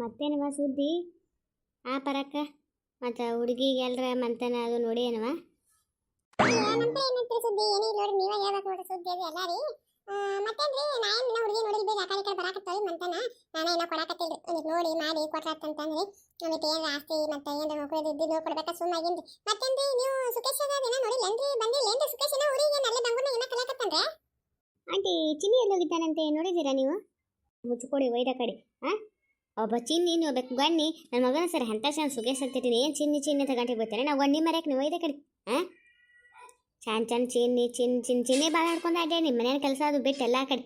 ಮತ್ತೇನವ ಸುದ್ದಿ? ಆ ಪರಕ್ಕ ಮತ್ತು ಹುಡುಗಿಗೆ ಎಲ್ಲರ ಮಂತನ ಅದು ನೋಡಿ ಏನವ? ಏನಂತ ಏನಂತ ಸುದ್ದಿ? ಏನಿಲ್ಲ ನೋಡ್ರಿ ನೀವೇ ಹೇಳ್ಬೇಕು ನೋಡ್ರಿ ಸುದ್ದಿ ಅದು ಎಲ್ಲ ರೀ. ಮತ್ತೇನ್ರಿ ನಾ ಏನ್ ಹುಡುಗಿ ನೋಡಿಲ್ ಆ ಮಂತನ. ನಾನು ಏನೋ ಕೊಡಾಕತ್ತಿಲ್ರಿ. ನೋಡಿ ಮಾಡಿ ಕೊಟ್ರಾತಂತಂದ್ರಿ. ಮತ್ತೆ ಏನ್ರ ಆಸ್ತಿ ಮತ್ತೆ ಏನ್ರ ನೌಕರಿ ಇದ್ದು ನೋಡಿ ಕೊಡ್ಬೇಕಾ ಸುಮ್ಮಾಗಿನ್ರಿ ಮತ್ತೇನ್ರಿ ನೀವು ಸುಖೇಶ್ ಅದ ದಿನ ನೋಡಿಲ್ಲೇನ್ರಿ ಬಂದಿಲ್ಲ ಏನ್ರಿ ಸುಖೇಶ್ ಇನ್ನ ಊರಿಗೆ ನಲ್ಲ ಬೆಂಗ್ಳೂರ್ನ ಏನ ಕಲಿಯಾಕತ್ತನ್ರಿ? ಆಂಟಿ ಚಿನ್ನಿ ಎಲ್ಲೋಗಿದ್ದಾನಂತೆ ನೋಡಿದ್ದೀರಾ ನೀವು? ಮುಚ್ಕೊಡಿ ಒಯ್ದ ಕಡೆ ಹಾಂ ಒಬ್ಬ ಚಿನ್ನಿ ನೀವು ಒಬ್ಬ ಗಣ್ಣಿ ನನ್ನ ಮಗನ ಸರ್ ಹಂತ ಶಾನ್ ಸುಗೆ ಏನು ಚಿನ್ನಿ ಚಿನ್ನಿ ಅಂತ ಗಂಟೆ ಬರ್ತಾರೆ ನಾವು ಗಣ್ಣಿ ಮರ್ಯಾಕೆ ನೀವು ಇದೆ ಕಡೆ ಹಾಂ ಚಾನ್ ಚಂದ ಚಿನ್ನಿ, ಚಿನ್ ಚಿನ್, ಚಿನ್ನಿ ಭಾಳ ಆಡ್ಕೊಂಡು ಅಡ್ಡೆ ನಿಮ್ಮ ಮನೇಲಿ ಕೆಲಸ ಅದು ಬಿಟ್ಟು ಎಲ್ಲ ಕಡೆ.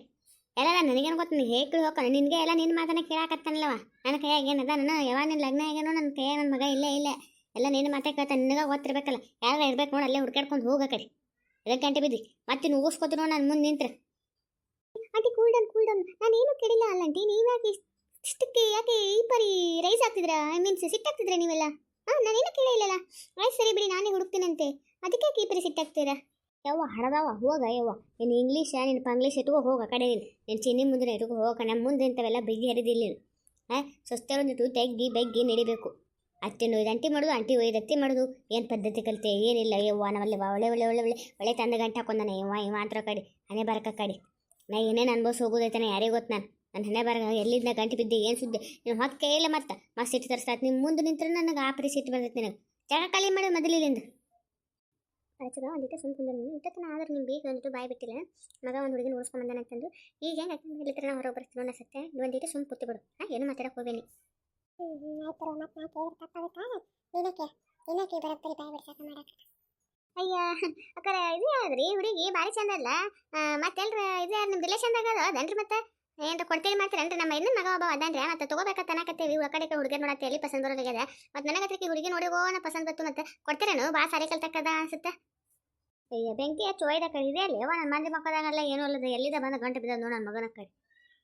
ಎಲ್ಲ ನನಗೇನು ಗೊತ್ತು ನೀನು ಹೇಗೆ ಹೋಗ್ಕೊಂಡು ನಿನಗೆ ಎಲ್ಲ ನಿನ್ನ ಮಾತನ್ನ ಕೇಳಾಕತ್ತಾನಲ್ಲವ? ನನ್ನ ಕೈಯಾಗ ಏನದ ನಾನು ಯಾವಾಗ ನಿನ್ನ ಲಗ್ನ ಆಗ್ಯಾನೋ ನನ್ನ ಕೈ ನನ್ನ ಮಗ ಇಲ್ಲೇ, ಇಲ್ಲ. ಎಲ್ಲ ನಿನ್ನ ಮಾತೇ ಕೇಳ್ತಾ ನಿನಗೆ ಗೊತ್ತಿರ್ಬೇಕಲ್ಲ. ಯಾರು ಇರ್ಬೇಕು ನೋಡಿ, ಅಲ್ಲೇ ಹುಡ್ಕಾಡ್ಕೊಂಡು ಹೋಗೋ ಕಡೆ. ಇದಕ್ಕೆ ಗಂಟೆ ಬಿದ್ದಿ? ಮತ್ತೆ ನೋಡಿ, ನಾನು ಮುಂದೆ ನಿಂತ್ರೆ. Aunty cool down cool down ನಾನು ಏನು ಕೇಳಿಲ್ಲ ಅಲ್ಲ ಆಂಟಿ ನೀವು ಯಾಕೆ ಇಷ್ಟಕ್ಕೆ ಯಾಕೆ ಈ ಪರಿ ರೈಸ್ ಆಗ್ತಿದ್ರಾ ಐ ಮೀನ್ಸ್ ಸಿಟ್ಟಾಗ್ತಿದ್ರಾ ನೀವೆಲ್ಲ? ಹಾಂ ನಾನೇನು ಕೇಳಿಲ್ಲಲ್ಲ ಆಯ್ತು ಸರಿ ಬಿಡಿ, ನಾನೇ ಹುಡುಕ್ತೀನಂತೆ. ಅದಕ್ಕೆ ಯಾಕೆ ಈ ಪರಿ ಸಿಟ್ಟಾಗ್ತೀರಾ ಯವ್ವ ಹಡದವ ಹೋಗ ಯವ್ವ. ನೀನು ಇಂಗ್ಲೀಷ ನೀನು ಪಂಗ್ಲೀಷ್ ಇಟ್ಕೋ ಹೋಗ ಕಡೆ ನೀನು. ಚಿನ್ನಿ ಮುಂದೆ ಇಟ್ಕೋ ಹೋಗ ನಮ್ಮ ಮುಂದೆ ಇಂಥವೆಲ್ಲ ಬಗ್ಗಿ ಹರಿದಿಲ್ಲ ನೀನು. ಹಾಂ ಸ್ವಸ್ಥರೊಂದಿಟ್ಟು ತೆಗ್ಗಿ, ಬೆಗ್ಗಿ ನಡಿಬೇಕು. ಅತ್ತೆ ನೋಯ್ದು ಅಂಟಿ ಮಾಡೋದು ಅಂಟಿ ಒಯ್ದು, ಅತ್ತಿ ಮಾಡೋದು. ಏನು ಪದ್ಧತಿ ಕಲಿತೆ? ಏನಿಲ್ಲ ಯವ್ವ, ನಾವಲ್ಲಿ ಒಳ್ಳೆ ಒಳ್ಳೆ ಒಳ್ಳೆ ಒಳ್ಳೆ ಒಳ್ಳೆ ತಂದ ಗಂಟೆ ಹಾಕೊಂಡಾನೆ. ಇವ ಇವ ಅಂತರ ಕಡೆ, ಹಣೆ ಬರಕ ಕಡೆ. ನಾ ಏನೇನು ಅನ್ಭವಿಸಿ ಹೋಗೋದೈತಾನೆ ಯಾರಿಗೆ ಗೊತ್ತು ನಾನು? ನನ್ನ ಹಣೆ ಬರ ಎಲ್ಲಿಂದ ಗಂಟೆ ಬಿದ್ದೆ, ಏನು ಸುದ್ದಿ? ನೀನು ಹೊತ್ತು ಇಲ್ಲ ಮತ್ತೆ. ಮಸ್ತ್ ಸಿಟ್ಟು ತರಿಸ್ತಾಯ್ತು ನಿಮ್ಮ ಮುಂದೆ ನಿಂತ್ರ ನನಗೆ ಆ ಪರಿ ಸಿಟ್ಟು ಬರ್ತೈತೆ ನಿನಗೆ. ಜಾಗ ಖಾಲಿ ಮಾಡಿ ಮೊದಲಿಲ್ಲಿಂದ. ಆಯ್ತದ ಒಂದಿಟ್ಟು ಸುಮ್ ಕುಂದ ಇಟ್ಟತನ ಆದ್ರೆ ನಿಮ್ಮ ಬೀಗ ಒಂದಿಟ್ಟು ಬಾಯಿ ಬಿಟ್ಟಿಲ್ಲ. ಮಗ ಒಂದು ಹುಡುಗಿನ ನೋಡ್ಸ್ಕೊಂಬಂದಾನೆ ಅಂತಂದು ಈಗ ಹೆಂಗೆ ಅಕ್ಕನ ಹೇಳಿದ್ರೆ ನಾವು ಹೊರಗೆ ಬರ್ತೀವಿ ಅನ್ನಿಸುತ್ತೆ ನೀವು ಒಂದಿಟ್ಟು ಸುಮ್ ಕೂತಿ ಬಿಡು ಹಾಂ, ಏನು ಮಾತಾಡಕ್ಕೆ ಹೋಗೇನಿ ಮತ್ತೆ ಅಯ್ಯ, ಅಕ್ಕರ, ಇದು ಯಾವ್ದ್ರಿ? ಹುಡುಗಿ ಭಾರಿ ಚಂದ ಅಲ್ಲ. ಮತ್ತೆಲ್ರ, ಇದು ಯಾರು ನಿಮ್ಮ ರಿಲೇಷನ್ದಾಗ ಅದೇನ್ರಿ ಮತ್ತೆ? ಏನ್ರ ಕೊಡ್ತೀರಿ ಮಾಡ್ತೀರೇನ್ರಿ ನಮ್ಮ ಇನ್ನೊಂದು ಮಗ ಒಬ್ಬ ಅದಾನ್ರಿ ಮತ್ತೆ ತಗೋಬೇಕಂತ ಅನ್ನಕತ್ತೀವಿ ಆ ಕಡೆ ಹುಡುಗಿ ನೋಡತ್ತೆ, ಎಲ್ಲಿ ಪಸಂದ್ ಬರೋದಾಗ್ಯದ ಮತ್ತೆ ನನಗತ್ರಿಕೆ ಹುಡುಗಿ ನೋಡಿಗೋ ನಾ ಪಸಂದ್ ಬತ್ತು ಮತ್ತೆ ಕೊಡ್ತೀರೇನು? ಭಾಳ ಸಾರಿ ಕಲ್ತಕ್ಕದ ಅನ್ಸುತ್ತೆ. ಅಯ್ಯ, ಬೆಂಕಿ ಹಚ್ಚು, ಒಯ್ದ ಕಡೆ ಇದೆ ಅಲ್ಲಿ ನನ್ನ ಮಂದಿ ಮಕ್ಕದಾಗಲ್ಲ ಏನೂ ಅಲ್ಲದ, ಎಲ್ಲಿದೆ ಬಂದ ಗಂಟು ಬಿದ್ದ ನೋಡಿ ನನ್ನ ಮಗನ ಕಡೆ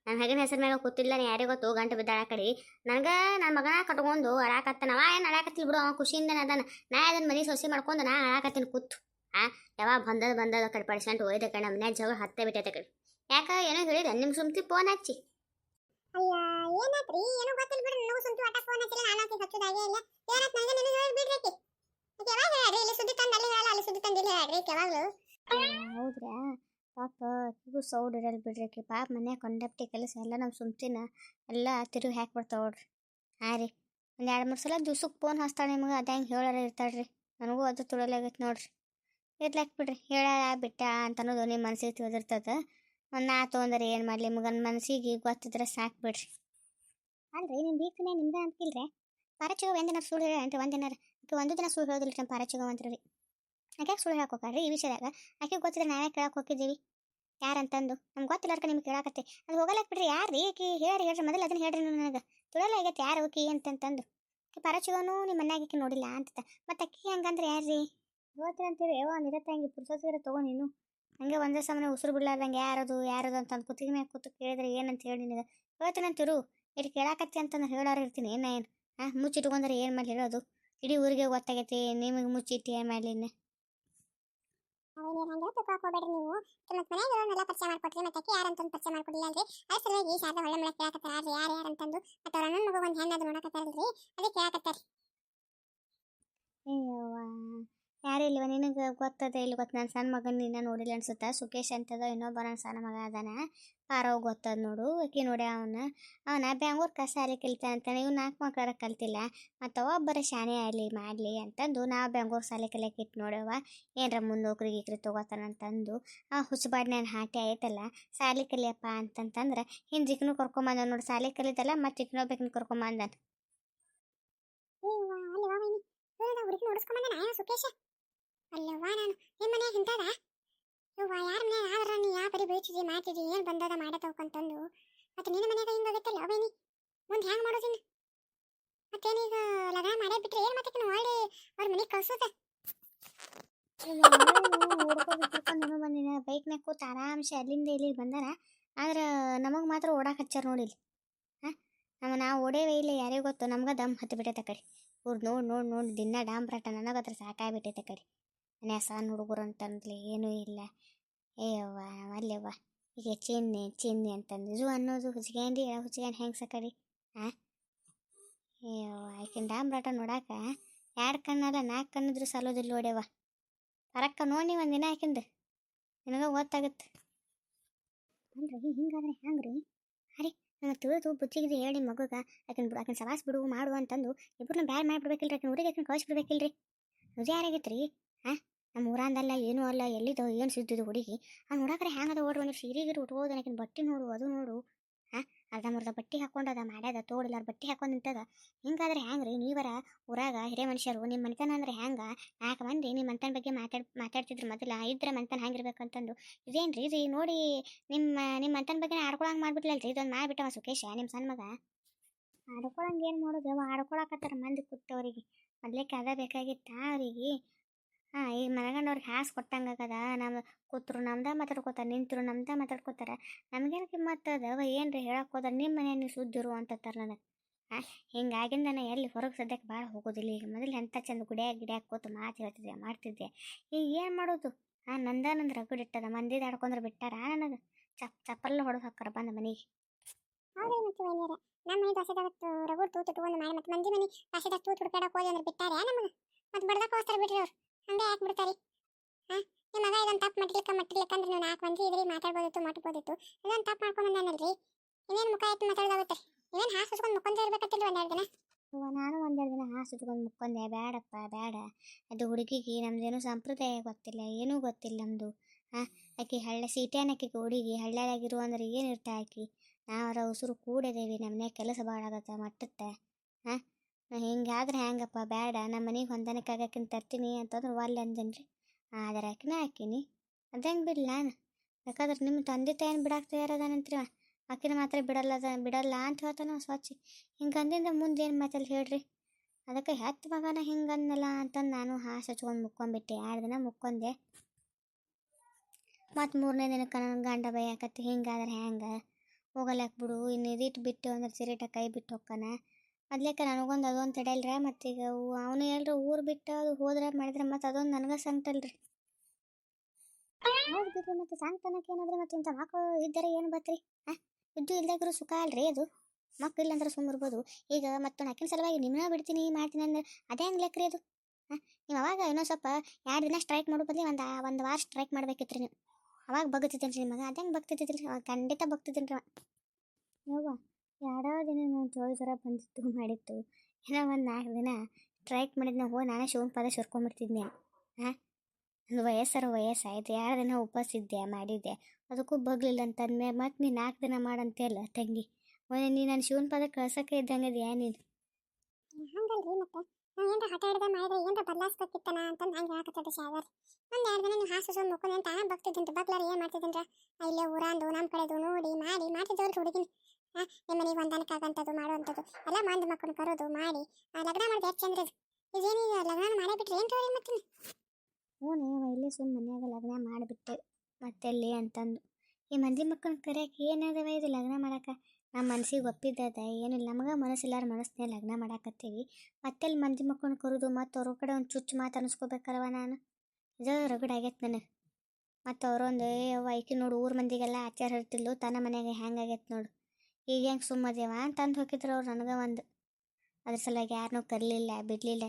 ನನ್ನ ಹೆಗನ ಹೆಸರು ಮ್ಯಾಗ ಕೂತಿಲ್ಲ ನೀ ತೋ ಗಂಟೆ ಬಿದ್ದಾಳ ಕಡೆ. ನನಗೆ ನನ್ನ ಮಗನ ಕಟ್ಕೊಂಡು ಅಳಾಕತ್ತನವ ಏನು ಅಳಾಕತ್ತಿಲ್ಲ ಬಿಡು, ಅವ ಖುಷಿಯಿಂದ ಅದಾನ. ನಾ ಅದನ್ನ ಮನೆ ಸೊಸಿ ಮಾಡ್ಕೊಂಡು ನಾ ಅಳಾಕತ್ತೀನಿ, ಕೂತು. ಆ, ಯಾವಾಗ ಬಂದದ ಬಂದದ ಕಡೆ ಪಡಿಸ್ಕೊಂಡು ಒಯ್ದ ಕಡೆ ನಮ್ಮ ಮನ್ಯಾಗ ಜಗಳ ಹತ್ತೆ ಬಿಟ್ಟೈತೆ ಕಡೆ ಯಾಕ ಏನೋ ಹೇಳಿದ ನಿಮ್ಗೆ ಸುಮ್ತಿ ಫೋನ್ ಹಚ್ಚಿ. ಅಯ್ಯ ಏನಾತ್ರಿ ಏನೋ ಗೊತ್ತಿಲ್ಲ ಬಿಡ್ರಿ ನನಗೂ ಸುಂಟು ಒಟ್ಟ ಫೋನ್ ಹಚ್ಚಿಲ್ಲ ನಾನು ಆಕಿ ಹಚ್ಚೋದಾಗೆ ಇಲ್ಲ. ಏನಾತ್ ನನಗೆ ನನಗೆ ಹೇಳಿ ಬಿಡ್ರಿ ಆಕಿ. ಆಕಿ ಯಾವಾಗ ಹೇಳ್ರಿ ಇಲ್ಲಿ ಸುದ್ದಿ ತಂದು ಅಲ್ಲಿ ಹೇಳಲ್ಲ ಅಲ್ಲಿ ಸುದ್ದಿ ತಂದು ಇಲ್ಲಿ ಹೇಳ್ರಿ ಯಾವಾಗಲೂ. ಹೌದ್ರಾ? ಪಾಪ ಸೌಡ್ ಇರಲ್ಲ ಬಿಡ್ರಿ ಆಕಿ. ಪಾಪ ಮನ್ಯಾಗ ಕೊಂಡಪ್ಟಿ ಕೆಲಸ ಎಲ್ಲ ನಮ್ಮ ಸುಮ್ತಿನ ಎಲ್ಲ ತಿರುಗಿ ಹಾಕ್ಬಿಡ್ತಾವ ನೋಡ್ರಿ. ಹಾಂ ರೀ ಒಂದು ಎರಡು ಮೂರು ಸಲ ದಿವ್ಸಕ್ಕೆ ಫೋನ್ ಹಚ್ತಾಳೆ ನಿಮಗೆ ಅದ ಹೆಂಗೆ ಹೇಳಾರ ಇರ್ತಾಳ್ರಿ. ನನಗೂ ಅದು ತುಳಲಾಗೈತೆ ನೋಡ್ರಿ. ಇರ್ಲಾಕ್ ಬಿಡ್ರಿ ಹೇಳ ಬಿಟ್ಟ ಅಂತ ಅನ್ನೋದು ನಿಮ್ಮ ಮನಸ್ಸಿಗೆ ತಿಳಿದಿರ್ತದ. ನಾ ತೊಗೊಂಡ್ರೆ ಏನು ಮಾಡಲಿ? ನಿಮ್ಗೆ ಮನಸ್ಸಿಗೆ ಗೊತ್ತಿದ್ರೆ ಸಾಕು ಬಿಡ್ರಿ. ಅಲ್ರಿ ನಿಮ್ಮ ಬೀಕ್ನೆ ನಿಮ್ದೆ ಅಂತಿಲ್ರಿ ಪಾರಚಗ ಒಂದಿನ ಸುಳ್ಳು ಹೇಳ ಅಂತ ಒಂದಿನ ಆಕೆ ಒಂದು ದಿನ ಸುಳ್ಳು ಹೇಳೋದಿಲ್ಲ ನಮ್ಮ ಪಾರಚಗ ಅಂತ್ರಿ ಯಾಕೆ ಸುಳ್ಳು ಹಾಕೋಕಾರ್ರಿ ಈ ವಿಷಯದಾಗ? ಆಕೆ ಗೊತ್ತಿದ್ರೆ ನಾವೇ ಕೇಳಕ್ಕೆ ಹೋಗಿದ್ದೀವಿ ಯಾರಂತಂದು? ನಮ್ಗೆ ಗೊತ್ತಿಲ್ಲ ನಿಮ್ಗೆ ಕೇಳಾಕತ್ತೆ. ಅದು ಹೋಗಲಕ್ ಬಿಡ್ರಿ ಯಾರು ರೀ ಆಕಿ ಹೇಳ್ರಿ ಹೇಳ್ರಿ, ಮೊದಲು ಅದನ್ನ ಹೇಳ್ರಿ ನನಗೆ. ತುಳಲ್ಲ ಆಗೈತೆ ಯಾರು ಓಕೆ ಅಂತಂತಂದು. ಆಕೆ ಪರಚಗನು ನಿಮ್ಮ ಮನ್ಯಾಗ ಆಕಿ ನೋಡಿಲ್ಲ ಅಂತ. ಮತ್ತೆ ಅಕ್ಕಿ ಹಂಗಂದ್ರೆ ಯಾರು ರೀ ಹೋದ್ರೆ ಅಂತೀರಿ ಯಾವ ನಿರತ್ತ ಹಂಗೆ ಪುರುಸೋಸಿರ ತಗೋ ನೀನು. ಹಂಗೆ ಒಂದೇ ಸಮನೆ ಉಸಿರು ಬಿಡ್ಲಾರ್ದಂಗೆ ಯಾರದು ಯಾರದು ಅಂತ ಕುತ್ತಿಗೆ ಮ್ಯಾಗ ಕೂತು ಕೇಳಿದ್ರೆ ಏನಂತ ಹೇಳಿ ನಿನಗೆ? ಹೇಳ್ತೀನಂತಿರು ಇಟ್ಟು ಕೇಳಾಕತ್ತಿ ಅಂತ ಹೇಳೋರು ಇರ್ತೀನಿ. ಏನ ಏನು? ಹಾಂ ಮುಚ್ಚಿಟ್ಕೊಂಡ್ರೆ ಏನು ಮಾಡಿ ಹೇಳೋದು? ಇಡೀ ಊರಿಗೆ ಗೊತ್ತಾಗೈತಿ, ನಿಮಗೆ ಮುಚ್ಚಿಟ್ಟು ಏನು ಮಾಡಲಿ ಇನ್ನು? ಅವೇನು ತುಪ್ಪ ತಗೋಕ್ ಹೋಗ್ಬೇಡ್ರಿ ನೀವು. ಮತ್ತೆ ಮನ್ಯಾಗ ಪರಿಚಯ ಮಾಡ್ಕೊಟ್ರಿ. ಮತ್ತೆ ಯಾರಂತ ಯಾರಂತಂದು ಪರಿಚಯ ಮಾಡ್ಕೊಡಿಲ್ಲ ಅಲ್ರಿ ಅದ್ರ ಸಲುವಾಗಿ ಶಾರದಾ ಒಳ್ಳೆ ಮಳೆ ಕೇಳಾಕತ್ತಾರ ಯಾರು ಯಾರು ಮತ್ತೆ ಅವ್ರ ಅಣ್ಣನ ಮಗ ಒಂದು ಹೆಣ್ಣದು ನೋಡಕತ್ತಾರಲ್ರಿ? ಅದಕ್ಕೆ ಕೇಳಾಕತ್ತಾರ ಅಯ್ಯವ್ವ ಯಾರು ಇಲ್ವ? ನಿನಗೆ ಗೊತ್ತದ ಇಲ್ಲಿ ಗೊತ್ತು ನನ್ನ ಸಣ್ಣ ಮಗನ ನಿನ್ನ ನೋಡಿಲ್ಲ ಅನ್ಸುತ್ತೆ? ಸುಖೇಶ್ ಅಂತದ ಇನ್ನೊಬ್ಬ ನನ್ನ ಸಣ್ಣ ಮಗ ಅದಾನ. ಪಾರವ್ ಗೊತ್ತದ ನೋಡು. ಆಕೆ ನೋಡಿ ಅವನ. ಅವನ ಬ್ಯಾಂಗ್ಳೂರ್ ಕಸ ಅಲ್ಲಿ ಕಲಿತಾನೆ ಅಂತಾನೆ. ಇವ್ ನಾಲ್ಕು ಮಕ್ಕಳ ಕಲ್ತಿಲ್ಲ. ಮತ್ತು ಒಬ್ಬರ ಶಾಣೆ ಆಗಲಿ, ಮಾಡಲಿ ಅಂತಂದು ನಾವು ಬೆಂಗ್ಳೂರು ಶಾಲೆ ಕಲಿಯಕ್ಕೆ ಇಟ್ಟು ನೋಡವ ಏನರ ಮುಂದೆ ನೌಕರಿ ಗೀಕ್ರಿ ತೊಗೋತಾನಂತಂದು ಆ ಹುಚ್ಚಬಾಡ್ನ ಹಾಟಿ ಆಯ್ತಲ್ಲ? ಶಾಲೆ ಕಲಿಯಪ್ಪ ಅಂತಂತಂದ್ರೆ ಹಿಂದೆ ಜಿಕ್ನು ಕರ್ಕೊಂಬಂದ ನೋಡಿ. ಶಾಲೆ ಕಲಿತಲ್ಲ, ಮತ್ತು ಇಕ್ನೋಬೇಕನ್ ಕರ್ಕೊಂಬಂದನ್. ಕರ್ಕೊಂಬಂದ ಹುಡುಗಿ ನೋಡಿಸ್ಕೊಂಬಂದ ಸುಕೇಶ. ಅಲ್ಲವ್ವ ನಾನು ನಿಮ್ಮ ಮನ್ಯಾಗ ಹಿಂತದ? ಯವ್ವ, ಯಾರ ಮನೆ ಆದ್ರ ನೀ ಯಾ ಬರಿ ಬೈತಿದಿ ಮಾಡ್ತಿದಿ ಏನು ಬಂದದ ಮಾಡತವಕ್ಕಂತಂದು ಮತ್ತೆ ನಿನ್ನ ಮನ್ಯಾಗ ಹಿಂಗ ಆಗತ್ತಲ್ಲ ನೀ ಮುಂದೆ ಹ್ಯಾಂಗ ಮಾಡೋದಿನ ಮತ್ತೇನೀಗ ಲಗ್ನ ಮಾಡೇ ಬಿಟ್ರೆ ಏನು ಮತ್ತೆ ಹೊಳ್ಳಿ ಅವ್ರ ಮನೆಗೆ ಕಳ್ಸೋದ? ಬಂದಿನ ಬೈಕ್ನಾಗ ಕೂತ ಆರಾಮ್ಸೆ ಅಲ್ಲಿಂದ ಇಲ್ಲಿ ಬಂದಾರ. ಆದ್ರೆ ನಮಗೆ ಮಾತ್ರ ಓಡಾಕ್ ಹಚ್ಚಾರ ನೋಡಿಲ್ಲ ಹಾಂ? ನಮ್ಮ ನಾವು ಓಡೇವೇ ಇಲ್ಲ ಯಾರಿಗೂ ಗೊತ್ತು, ನಮ್ಗೆ ದಮ್ ಹತ್ತಿ ಬಿಟ್ಟೈತೆ ಕಡೆ. ಅವ್ರು ನೋಡಿ ನೋಡಿ ನೋಡಿ, ದಿನ ಡಾಂಬ್ರಾಟ ನನಗೆ ಅದ್ರ ಸಾಕಾಗ್ಬಿಟ್ಟೈತೆ ಕಡೆ. ಮನ್ಯಾಗ ಸಣ್ಣ ಹುಡುಗರು ಅಂತಂದ್ಲಿ, ಏನೂ ಇಲ್ಲ. ಏಯವ್ವ ಅಲ್ಲೇವ ಈಗ ಚಿನ್ನಿ ಚಿನ್ನಿ ಅಂತಂದು ಇದು ಅನ್ನೋದು ಹುಚ್ಗೇಂಡಿ ಹುಚ್ಗೇನ್ ಹೆಂಗೆ ಸಕಡಿ? ಹಾಂ ಅಯ್ಯೋ ಆಕಿನ ಡಾಂಬ್ರಾಟ ನೋಡಾಕ ಎರಡು ಕಣ್ಣಲ್ಲ ನಾಲ್ಕು ಕಣ್ಣಿದ್ರು ಸಲೋದಿಲ್ಲ ನೋಡ್ಯವ ಕರಕ್ಕ ನೋಡಿ ಒಂದು ದಿನ ಆಕಿಂದು ನಿನಗೆ ಗೊತ್ತಾಗುತ್ತೆ ಅಲ್ರಿ, ಹಿಂಗಾದ್ರೆ ಹ್ಯಾಂಗ್ರಿ? ಅರೆ ನನ್ನ ತಿಳಿದು ಬುಚ್ಚಿಗಿದ್ರೆ ಹೇಳಿ ಮಗುಗ. ಆಕಿನ ಆಕಿನ ಸವಾಸ್ ಬಿಡು, ಮಾಡು ಅಂತಂದು ಇಬ್ಬರನ್ನ ಬ್ಯಾಡ್ ಮಾಡಿಬಿಡ್ಬೇಕಿಲ್ರಿ, ಆಕಿನ ಊರಿಗೆ ಆಕಿನ ಕಳಿಸ್ಬಿಡ್ಬೇಕಿಲ್ರಿ ರುಜಿ ಯಾರಾಗೈತ್ರಿ? ಹಾಂ ನಮ್ಮ ಊರಂದಲ್ಲ ಏನೂ ಅಲ್ಲ, ಎಲ್ಲಿದೋ, ಏನು ಸುದ್ದಿದ್ದು ಹುಡುಗಿ. ಆ ನೋಡಕ್ರೆ ಹ್ಯಾಂಗದ ಓಡ್ರಿ, ಒಂದು ಸೀರೆಗಿರು ಉಟ್ಕೋದು ಆಕಿನ ಬಟ್ಟೆ ನೋಡು, ಅದು ನೋಡು. ಹಾಂ ಅರ್ಧ ಮುರ್ಧ ಬಟ್ಟೆ ಹಾಕೊಂಡದ ಮಾಡ್ಯದ ತೋಡಿಲ್ಲ ಬಟ್ಟೆ ಹಾಕೊಂಡು ನಿಂತದ. ಹಿಂಗಾದ್ರೆ ಹ್ಯಾಂಗ್ರಿ, ನೀವರ ಊರಾಗ ಹಿರಿಯ ಮನುಷ್ಯರು ನಿಮ್ಮ ಮನೆತನ ಅಂದ್ರೆ ಹ್ಯಾಂಗ? ನಾಲ್ಕು ಮಂದಿ ನಿಮ್ಮ ಮನೆತನ ಬಗ್ಗೆ ಮಾತಾಡ್, ಮಾತಾಡ್ತಿದ್ರು ಮೊದಲ, ಇದ್ರೆ ಮನೆತನ ಹ್ಯಾಂಗಿರ್ಬೇಕಂತಂದು. ಇದೇನ್ರಿ, ರೀ, ನೋಡಿ, ನಿಮ್ಮ ನಿಮ್ಮ ಮನೆತನ ಬಗ್ಗೆ ಆಡ್ಕೊಳಂಗೆ ಮಾಡ್ಬಿಟ್ಲಲ್ರಿ, ಇದೊಂದು ಮಾಡಿಬಿಟ್ಟವ ಸುಖೇಶ ನಿಮ್ಮ ಸಣ್ಣ ಮಗ. ಆಡ್ಕೊಳಂಗೆ ಏನು ಮಾಡೋದು ಆಡ್ಕೊಳಕತ್ತಾರ ಮಂದಿ ಕುಟ್ಟವ್ರಿಗೆ ಮೊದಲೇ ಅದ ಬೇಕಾಗಿತ್ತ ಅವರಿಗೆ. ಹಾಂ, ಈ ಮನಗಂಡವ್ರಿಗೆ ಹಾಸ್ ಕೊಟ್ಟಂಗಾಗದ ನಮ್ಮ ಕೂತ್ರು ನಮ್ದ ಮಾತಾಡ್ಕೋತಾರೆ, ನಿಂತರು ನಮ್ದ ಮಾತಾಡ್ಕೋತಾರೆ. ನಮಗೇನು ಕಿಮ್ಮತ್ತು ಅದ? ಅವ ಏನ್ರಿ ಹೇಳಕ್ ಹೋದ್ರೆ? ನಿಮ್ಮ ಮನೆ ನೀವು ಸುದ್ದಿರು ಅಂತತ್ತಾರ ನನಗೆ. ಹಾಂ ಹಿಂಗಾಗಿಂದ ನಾನು ಎಲ್ಲಿ ಹೊರಗೆ ಸದ್ಯಕ್ಕೆ ಭಾಳ ಹೋಗೋದಿಲ್ಲ. ಈಗ ಮೊದಲು ಎಂಥ ಚಂದ ಗುಡಿಯಾಗ ಗಿಡಿಯಾಗ ಕೂತು ಮಾತು ಹೇಳ್ತಿದ್ದೆ, ಮಾಡ್ತಿದ್ದೆ. ಈಗ ಏನು ಮಾಡೋದು? ಆ ನಂದ ನಂದು ರಗುಡ್ ಇಟ್ಟದ. ಮಂದಿದ ಆಡ್ಕೊಂಡ್ರೆ ಬಿಟ್ಟಾರ ನನಗೆ? ಚಪ್ ಚಪ್ಪಲ್ಲ ಹೊಡೆದು ಹಾಕಾರ ಬಂದ ಮನೆಗೆ. ಹೌದ್ರಿ ಮತ್ತೆ ವೈನ್ಯರ. ನಮ್ಮ ಮನೆ ದೋಸೆದಾಗತ್ತು ರಗಡ್ ತೂತು ಇಟ್ಕೊಂಡು ಮಾಡಿ ಮತ್ತೆ ಮಂದಿ ಮನೆ ದಾಸದಾಗ ತೂತು ಹುಡುಕಾಡಕ್ಕೆ ಅಂದ್ರೆ ಬಿಟ್ಟಾರೆ ನಮಗೆ? ಮತ್ತೆ ಹೋಗ್ತಾರೆ ಬಿಡ್ರಿ ಅವ್ರು. ಹಂಗೆ ಯಾಕೆ ಬಿಡ್ತಾರಿ ಹಾಂ ನಿಮ್ಮ ಮಗ ಇದೊಂದು ತಪ್ಪು ಮಟ್ಲಿಕ್ಕ ಮಟ್ಲಿಕ್ಕ ಅಂದ್ರೆ ನೀವು ನಾಲ್ಕು ಮಂದಿ ಇದ್ರಿ, ಮಾತಾಡ್ಬೋದಿತ್ತು, ಮಟ್ಬೋದಿತ್ತು. ಇದೊಂದು ತಪ್ಪು ಮಾಡ್ಕೊಂಡು ಬಂದಾನಲ್ರಿ. ಇನ್ನೇನು ಮುಖ ಎತ್ತು ಮಾತಾಡೋದಾಗುತ್ತೆ ನೀವೇನು ಹಾಸು ಸುಸ್ಕೊಂಡು ಮುಕ್ಕೊಂತ ಒಂದು ಒಂದೆರಡು ದಿನ? ನಾನು ಒಂದೆರಡು ದಿನ ಹಾಸು ಸುತ್ಕೊಂಡು ಮುಕ್ಕೊಂಡೆ. ಬೇಡಪ್ಪ ಬೇಡ ಅದು ಹುಡುಗಿಗೆ ನಮ್ದೇನು ಸಂಪ್ರದಾಯ ಗೊತ್ತಿಲ್ಲ, ಏನೂ ಗೊತ್ತಿಲ್ಲ ನಮ್ಮದು ಹಾಂ, ಆಕೆ ಹಳ್ಳ ಸೀಟೇನ ಆಕೆಗೆ ಹುಡುಗಿ ಹಳ್ಳ್ಯಾಗಿರು ಅಂದ್ರೆ ಏನು ಆಕೆ? ಆಕಿ ನಾವರ ಉಸಿರು ಕೂಡದೇವಿ ನಮ್ಮನೆ ಕೆಲಸ ಭಾಳ ಆಗತ್ತೆ ಮಟ್ಟತ್ತೆ. ಹಾಂ ಹಿಂಗಾದ್ರೆ ಹೆಂಗಪ್ಪ ಬೇಡ ನಮ್ಮ ಮನೆಗೆ ಹೊಂದಾಣಿಕೆ ಆಗಕ್ಕಿಂತ ತರ್ತೀನಿ ಅಂತಂದ್ರೆ ಒಲ್ಲೆ ಅಂದನ್ರಿ. ಆದ್ರೆ ಆಕಿನ ಹಾಕಿನಿ ಅದಂಗೆ ಬಿಡ್ಲ ನಾನು. ಯಾಕಂದ್ರೆ ನಿಮ್ಮ ತಂದೆ ತಾಯಿನ ಬಿಡಾಕ್ ತಯಾರದಾನಂತ್ರಿ ಆಕಿನ ಮಾತ್ರ ಬಿಡಲ್ಲ ಅದ ಬಿಡಲ್ಲ ಅಂತ ಹೇಳ್ತಾನ ಸ್ವಚ್ಛ ಹಿಂಗೆ ಅಂದಿಂದ ಮುಂದೆ ಏನು ಮಾತಲ್ಲಿ ಹೇಳ್ರಿ? ಅದಕ್ಕೆ ಹೆತ್ತ ಮಗನ ಹಿಂಗೆ ಅಂತ ನಾನು ಹಾಸು ಹಚ್ಕೊಂಡು ಮುಕ್ಕೊಂಡ್ಬಿಟ್ಟೆ ಎರಡು ದಿನ ಮುಕ್ಕೊಂಡೆ. ಮತ್ತು ಮೂರನೇ ದಿನಕ್ಕೆ ನನ್ನ ಗಂಡ ಬೈಯಾಕತ್ತಿ, ಹಿಂಗಾದ್ರೆ ಹೆಂಗೆ ಹೋಗಲ್ಯಾಕ ಬಿಡು, ಇನ್ನು ಇದಿಟ್ಟು ಬಿಟ್ಟು ಅಂದ್ರೆ ಸಿರಿಟ ಕೈ ಬಿಟ್ಟು ಹೊಕ್ಕನ ಮೊದ್ಲೇಕ ನನಗೊಂದು ಅದೊಂದು ತಡೆಯಲ್ರ ಈಗ ಅವನು ಎಲ್ರು ಊರು ಬಿಟ್ಟು ಅದು ಹೋದ್ರೆ ಮಾಡಿದ್ರೆ ಮತ್ತೆ ಅದೊಂದು ನನಗೆ ಸಂಕಟಲ್ರಿ. ಹೌದು ಮತ್ತೆ ಸಂಕಟನಕ್ಕೆ ಏನಾದ್ರೆ ಮತ್ತೆ ಇಂಥ ಮಕ್ಕಳು ಇದ್ದರೆ ಏನು ಬತ್ರಿ, ಹಾಂ? ಇದ್ದು ಇಲ್ದಾಗಿರೋ ಸುಖ ಅಲ್ರಿ ಅದು? ಮಕ್ಳು ಇಲ್ಲಂದ್ರೆ ಸುಮ್ಮಿರ್ಬೋದು ಈಗ ಮತ್ತೊಂದು ಅಕ್ಕಿನ ಸಲುವಾಗಿ ನಿಮ್ಮನ್ನ ಬಿಡ್ತೀನಿ, ಮಾಡ್ತೀನಿ ಅಂದ್ರೆ ಅದೇ ಹೆಂಗೆ ಲೆಕ್ರಿ ಅದು? ಹಾಂ? ನೀವು ಅವಾಗ ಇನ್ನೊಂದು ಸ್ವಲ್ಪ ಎರಡು ದಿನ ಸ್ಟ್ರೈಕ್ ಮಾಡೋ ಬದಲಿ ಒಂದು ಒಂದು ವಾರ ಸ್ಟ್ರೈಕ್ ಮಾಡ್ಬೇಕಿತ್ತು ನೀವು. ಅವಾಗ ಬಗ್ತಿದ್ದೇನೆ ರೀ ನಿಮಗೆ, ಅದೇ ಹೆಂಗೆ ಬಗ್ತಿದ್ದಿಲ್ಲ ಅವಾಗ ಖಂಡಿತ ಬಗ್ತಿದ್ದೀನಿ ರೀ ಎರಡೋ ದಿನ ನಾನು ಜೋಳ ಜ್ವರ ಬಂದಿತ್ತು, ಮಾಡಿತ್ತು. ಏನೋ ಒಂದು ನಾಲ್ಕು ದಿನ ಸ್ಟ್ರೈಕ್ ಮಾಡಿದ್ನ ಹೋ ನಾನೇ ಶಿವನ ಪದ ಸುರ್ಕೊಂಡ್ಬಿಡ್ತಿದ್ದೆ ಹಾಂ ಒಂದು ವಯಸ್ಸರ ವಯಸ್ಸಾಯಿತು ಎರಡು ದಿನ ಉಪವಾಸ ಇದ್ದೆ ಮಾಡಿದ್ದೆ ಅದಕ್ಕೂ ಬಗ್ಲಿಲ್ಲ ಅಂತಂದ್ಮೇಲೆ ಮತ್ತೆ ನೀನು ನಾಲ್ಕು ದಿನ ಮಾಡಂತೆಲ್ಲ ತಂಗಿ. ಮೊನ್ನೆ ನೀನು ನಾನು ಶಿವನ ಪದ ಕಳ್ಸೋಕೆ ಇದ್ದಂಗೆ ಅದ್ಯಾ ನೀನು? ಹಂಗಲ್ರಿ ಮತ್ತೆ. ಏನಾರ ಹಠ ಹಿಡ್ದ ಮಾಡಿದ್ರೆ ಏನಾರ ಬದಲಾಯಿಸ್ಬೇಕಿತ್ತನ ಅಂತಂದು ಹಂಗೆ ಹೇಳಕತ್ತದ ಶಾವರ್. ಒಂದು ಎರಡು ದಿನ ನೀವು ಹಾಸು ಸುಮ್ಮ ಮುಕ್ಕೊಂಡು ಅಂತ ಬಗ್ತಿದ್ದಂತ ಬಗ್ಲಾರ ಏನು ಮಾಡ್ತಿದ್ದಂದ್ರ ಇಲ್ಲೇ ಊರಂದು ನಮ್ಮ ಕಡೆದು ನೋಡಿ, ಮಾಡಿ ಮಾಡ್ತಿದ್ದವ್ರು ಹುಡುಗಿನ. ನಿಮ್ಮ ಮನೆಗೆ ಹೊಂದಾಣಿಕೆ ಆಗಂಥದ್ದು ಮಾಡುವಂಥದ್ದು ಎಲ್ಲ ಮಂದಿ ಮಕ್ಕಳು ಕರೋದು, ಮಾಡಿ ಲಗ್ನ ಮಾಡಿದ್ರೆ ಎಷ್ಟು ಚಂದ್ರ ಇದೇನೀಗ ಲಗ್ನ ಮಾಡೇ ಬಿಟ್ರಿ ಏನು ತೋರಿ ಮತ್ತೆ ಹ್ಞೂ ಇಲ್ಲಿ ಸುಮ್ಮನೆ ಮನ್ಯಾಗ ಲಗ್ನ ಮಾಡಿಬಿಟ್ಟೆ, ಮತ್ತೆಲ್ಲಿ ಅಂತಂದು. ಈ ಮಂದಿ ಮಕ್ಕಳನ್ನ ಕರೆಯಕ್ಕೆ ಏನದವ ಇದು ಲಗ್ನ ಮಾಡಕ್ಕೆ ನಮ್ಮ ಮನಸ್ಸಿಗೆ ಒಪ್ಪಿದ್ದದ, ಏನಿಲ್ಲ. ನಮಗೆ ಮನಸ್ಸಿಲ್ಲಾರ ಮನಸ್ಸಿನ ಲಗ್ನ ಮಾಡಾಕತ್ತೀವಿ. ಮತ್ತೆಲ್ಲಿ ಮಂದಿ ಮಕ್ಕಳನ್ನ ಕರೆದು, ಮತ್ತು ಅವ್ರ ಕಡೆ ಒಂದು ಚುಚ್ಚು ಮಾತು ಅನಿಸ್ಕೋಬೇಕಲ್ವ ನಾನು? ಇದು ರಗಡ್ ಆಗೈತೆ ನನಗೆ. ಮತ್ತು ಅವರೊಂದು ವೈಕಿ ನೋಡು, ಊರ ಮಂದಿಗೆಲ್ಲ ಆಚಾರ ಇರ್ತಿಲ್ಲು ತನ್ನ ಮನೆಗೆ ಹೆಂಗೆ ಆಗೈತೆ ನೋಡು. ಈಗ ಹೆಂಗೆ ಸುಮ್ಮದೇವ ಅಂತ ಅಂದು ಹೋಗಿದ್ರು ಅವ್ರು ನನಗೆ ಒಂದು. ಅದ್ರ ಸಲುವಾಗಿ ಯಾರನ್ನೂ ಕರಲಿಲ್ಲ, ಬಿಡಲಿಲ್ಲ.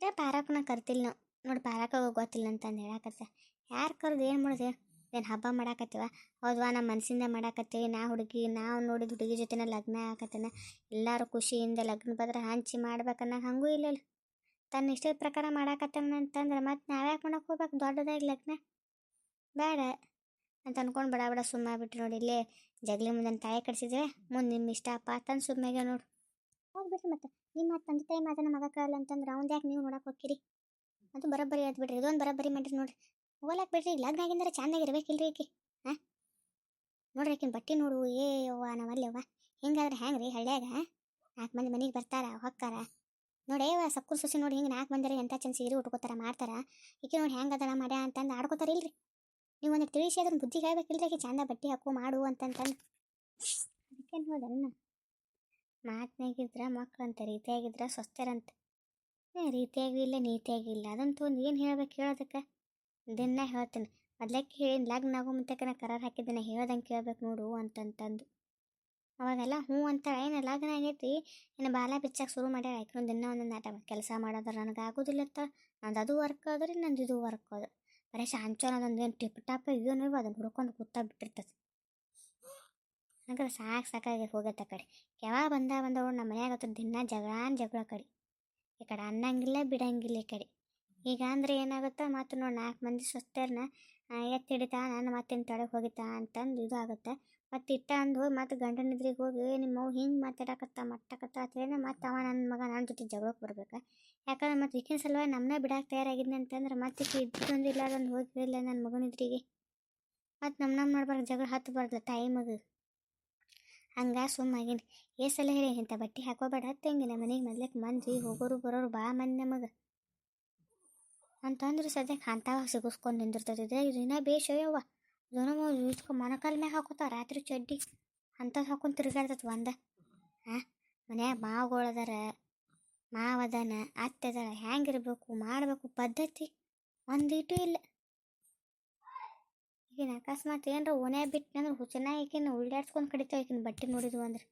ಇಲ್ಲ ಪಾರಕ್ಕನ ಕರ್ತಿಲ್ಲ ನಾವು. ನೋಡಿ ಪಾರಕ ಗೊತ್ತಿಲ್ಲ ಅಂತಂದು ಹೇಳಕತ್ತ ಯಾರು ಕರೆದು, ಏನು ಮಾಡೋದು ಏನು ಹಬ್ಬ ಮಾಡಾಕತ್ತೀವ? ಹೌದ್ವಾ ನಮ್ಮ ಮನಸ್ಸಿಂದ ಮಾಡಾಕತ್ತೀವಿ. ನಾ ಹುಡುಗಿ, ನಾವು ನೋಡಿದ ಹುಡುಗಿ ಜೊತೆನ ಲಗ್ನ ಆಕತ್ತನ ಎಲ್ಲರೂ ಖುಷಿಯಿಂದ ಲಗ್ನ ಪತ್ರ ಹಂಚಿ ಮಾಡ್ಬೇಕನ್ನ ಹಂಗೂ ಇಲ್ಲಲ್ಲ. ತನ್ನ ಇಷ್ಟದ ಪ್ರಕಾರ ಅಂತಂದ್ರೆ ಮತ್ತೆ ನಾವ್ಯಾಕೆ ಮಾಡಕ್ಕೆ ಹೋಗ್ಬೇಕು? ದೊಡ್ಡದಾಗಿ ಲಗ್ನ. ಬೇಡ. ಅಂತ ಅನ್ಕೊಂಡು ಬಡ ಬಡ ಸುಮ್ಮ ಬಿಟ್ರು ನೋಡಿ. ಇಲ್ಲೇ ಜಗ್ಲಿ ಮುಂದೆ ತಾಯಿ ಕಟ್ಸಿದ್ರೆ ಮುಂದೆ ನಿಮ್ಮ ಇಷ್ಟ ಅಪ್ಪ ತಂದು ಸುಮ್ಮಗೆ ನೋಡು. ಹೋಗ್ಬಿಟ್ರಿ ಮತ್ತೆ. ನಿಮ್ಮ ತಂದೆ ತಾಯಿ ಮಾತನ್ನ ಮಗ ಅಂತಂದ್ರೆ ಅವ್ನು ಯಾಕೆ ನೀವು ನೋಡಕ್ಕೆ ಹೋಗ್ತೀರಿ? ಅದು ಬರೋಬ್ಬರಿ ಆಯ್ತು ಬಿಡ್ರಿ. ಇದೊಂದು ಬರೋಬ್ಬರಿ ಮಾಡಿರಿ ನೋಡ್ರಿ. ಹೋಗ್ಲಾಕ್ ಬಿಡ್ರಿ, ಲಗ್ನ ಆಗಿಂದ್ರೆ ಚೆನ್ನಾಗಿರ್ಬೇಕಿಲ್ರಿ ಈಕಿ. ಹಾಂ ನೋಡ್ರಿ ಆಕಿನ ಬಟ್ಟೆ ನೋಡು, ಏ ಅವ್ವ ನಾವಲ್ಲಿ ಅವ್ವ ಹಿಂಗಾದ್ರೆ ಹೆಂಗೆ ರೀ ಹಳ್ಳ್ಯಾಗ? ನಾಲ್ಕು ಮಂದಿ ಮನೆಗೆ ಬರ್ತಾರ, ಹೊಕ್ಕಾರ. ನೋಡಿ ಅವ್ವ ಸಕ್ಕೂರು ಸೊಸೆ ನೋಡಿ ಹಿಂಗೆ ನಾಲ್ಕು ಮಂದಿರ ಎಂಥ ಚಂದ ಸೀರೆ ಉಟ್ಕೋತಾರ, ಮಾಡ್ತಾರ. ಈಕೆ ನೋಡಿ ಹೆಂಗೆ ಅದಳ ಮಾಡ್ಯಾ ಅಂತಂದು ಆಡ್ಕೋತಾರ ಇಲ್ರಿ ನೀವು ಒಂದು ತಿಳಿಸಿ ಅದನ್ನ ಬುದ್ಧಿ ಹೇಳ್ಬೇಕಿಲ್ರಿ ಆಕೆ ಚಂದ ಬಟ್ಟೆ ಹಾಕು, ಮಾಡು ಅಂತಂತಂದು. ಅದಕ್ಕೇನು ಹೋದನ್ನ ಮಾತನಾಗಿದ್ರ ಮಕ್ಕಳಂತ ರೀತಿಯಾಗಿದ್ರ ಸ್ವಸ್ಥರಂತ. ಏ ರೀತಿಯಾಗಿಲ್ಲ ನೀತಿಯಾಗಿಲ್ಲ ಅದಂತೂ ಒಂದು ಏನು ಹೇಳ್ಬೇಕು ಹೇಳೋದಕ್ಕೆ? ದಿನ ಹೇಳ್ತೀನಿ. ಮೊದ್ಲಕ್ಕೆ ಹೇಳಿ ಲಗ್ನ ಆಗೋ ಮುಂತಕ್ಕೆ ನಾ ಕರಾರ್ ಹಾಕಿದ್ದೇನೆ ಹೇಳ್ದಂಗೆ ಕೇಳ್ಬೇಕು ನೋಡು ಅಂತಂತಂದು. ಅವಾಗೆಲ್ಲ ಹ್ಞೂ ಅಂತ ಏನು ಲಗ್ನ ಆಗೈತಿ ಏನು ಬಾಲ ಬಿಚ್ಚಕ್ಕೆ ಶುರು ಮಾಡ್ಯಾರ ಆಯ್ತು ದಿನ ಒಂದೊಂದು ಆಟ ಕೆಲಸ ಮಾಡೋದ್ರ ನನಗೆ ಆಗೋದಿಲ್ಲ ಅಂತ ನಂದು ಅದು ವರ್ಕ್ ಆದ್ರೆ ನಂದು ಇದು ವರ್ಕ್ ಅದು ಬರೀ ಶಾಂಚೋನ ಅದೊಂದು ಏನು ಟಿಪ್ ಟಾಪ್ ಇದೆಯೋ ಅದನ್ನು ಹುಡ್ಕೊಂಡು ಕೂತಾ ಬಿಟ್ಟಿರ್ತದೆ. ನನಗೆ ಸಾಕು ಸಾಕಾಗಿ ಹೋಗತ್ತೆ ಕಡೆ. ಯಾವಾಗ ಬಂದ ಬಂದವಳು ನಮ್ಮ ಮನ್ಯಾಗ ದಿನ ಜಗಳಾನ್ ಜಗಳ ಕಡೆ. ಈ ಕಡೆ ಅನ್ನಂಗಿಲ್ಲ, ಬಿಡಂಗಿಲ್ಲ ಈ ಕಡೆ. ಈಗ ಅಂದ್ರೆ ಏನಾಗುತ್ತೆ? ಮತ್ತು ನೋಡಿ ನಾಲ್ಕು ಮಂದಿ ಸ್ವಸ್ಥರನ್ನ ಎತ್ತಿ ಹಿಡಿತಾ ನಾನು ಮತ್ತೇನು ತಳಗೆ ಹೋಗಿತ್ತಾ ಅಂತಂದು ಇದು ಆಗುತ್ತೆ. ಮತ್ತು ಇಟ್ಟ ಅಂದು ಹೋಗಿ ಮತ್ತು ಗಂಡನ ಎದುರಿಗೆ ಹೋಗಿ ನಿಮ್ಮ ಅವ್ ಹಿಂಗೆ ಮಾತಾಡಕತ್ತ, ಮಟ್ಟಕತ್ತ? ಅಂತೇಳಿ ಮತ್ತು ಅವ ನನ್ನ ಮಗ ನನ್ನ ಜೊತೆ ಜಗಳಕ್ಕೆ ಬರ್ಬೇಕು. ಯಾಕಂದ್ರೆ ಮತ್ತು ಈಕಿನ ಸಲುವಾಗಿ ನಮ್ಮನ್ನ ಬಿಡಕ್ಕೆ ತಯಾರಾಗಿದ್ದೆ ಅಂತಂದ್ರೆ ಮತ್ತೆ ಇದ್ದೊಂದಿಲ್ಲ ಅದೊಂದು ಹೋಗಿಲ್ಲ ನನ್ನ ಮಗನ ಎದುರಿಗೆ. ಮತ್ತು ನಮ್ಮ ನಮ್ಮ ಮಾಡ್ಬಾರ್ದು, ಜಗಳ ಹತ್ತು ತಾಯಿ ಮಗು. ಹಂಗೆ ಸುಮ್ಮಾಗೀನಿ ಏ ಸಲ ಹೇಳಿ ಇಂಥ ಬಟ್ಟೆ ಹಾಕೋಬೇಡ ಹತ್ತಂಗಿಲ್ಲ ಮನೆಗೆ. ಮೊದ್ಲಕ್ಕೆ ಮಂದಿ ಹೋಗೋರು ಬರೋರು ಭಾಳ ಮಂದಿ ನಮಗೆ ಅಂತಂದ್ರೆ ಸದ್ಯಕ್ಕೆ ಅಂತಾವ ಸಿಗಿಸ್ಕೊಂಡು ನಿಂದಿರ್ತದೆ ಇದು ದಿನ ಬೇಷಯ್ಯವ್ವ ಇದನ್ನ ಇದ್ಕೊ ಮೊಣಕಾಲ ಮ್ಯಾಗ ಹಾಕೋತಾವ. ರಾತ್ರಿ ಚಡ್ಡಿ ಅಂಥದ್ದು ಹಾಕೊಂಡು ತಿರುಗಾಡ್ತೈತೆ ಒಂದು. ಹಾಂ ಮನ್ಯಾಗ ಮಾವುಗಳದಾರ ಮಾವದನ ಮಾವ ಅದಾನ, ಅತ್ತೆ ಅದಾರ, ಹ್ಯಾಂಗಿರ್ಬೇಕು, ಮಾಡಬೇಕು ಪದ್ಧತಿ ಒಂದಿಟು ಇಲ್ಲ. ಈಗಿನ ಅಕಸ್ಮಾತ್ ಏನರ ಓನ್ಯಾಗ ಬಿಟ್ಟನಂದ್ರೆ ಹುಚ್ಚನ ಈಕಿನ ಉಳ್ಳಾಡ್ಸ್ಕೊಂಡು ಕಡಿತಾವ ಈಕಿನ ಬಟ್ಟೆ ನೋಡಿದ್ವು ಅಂದ್ರೆ.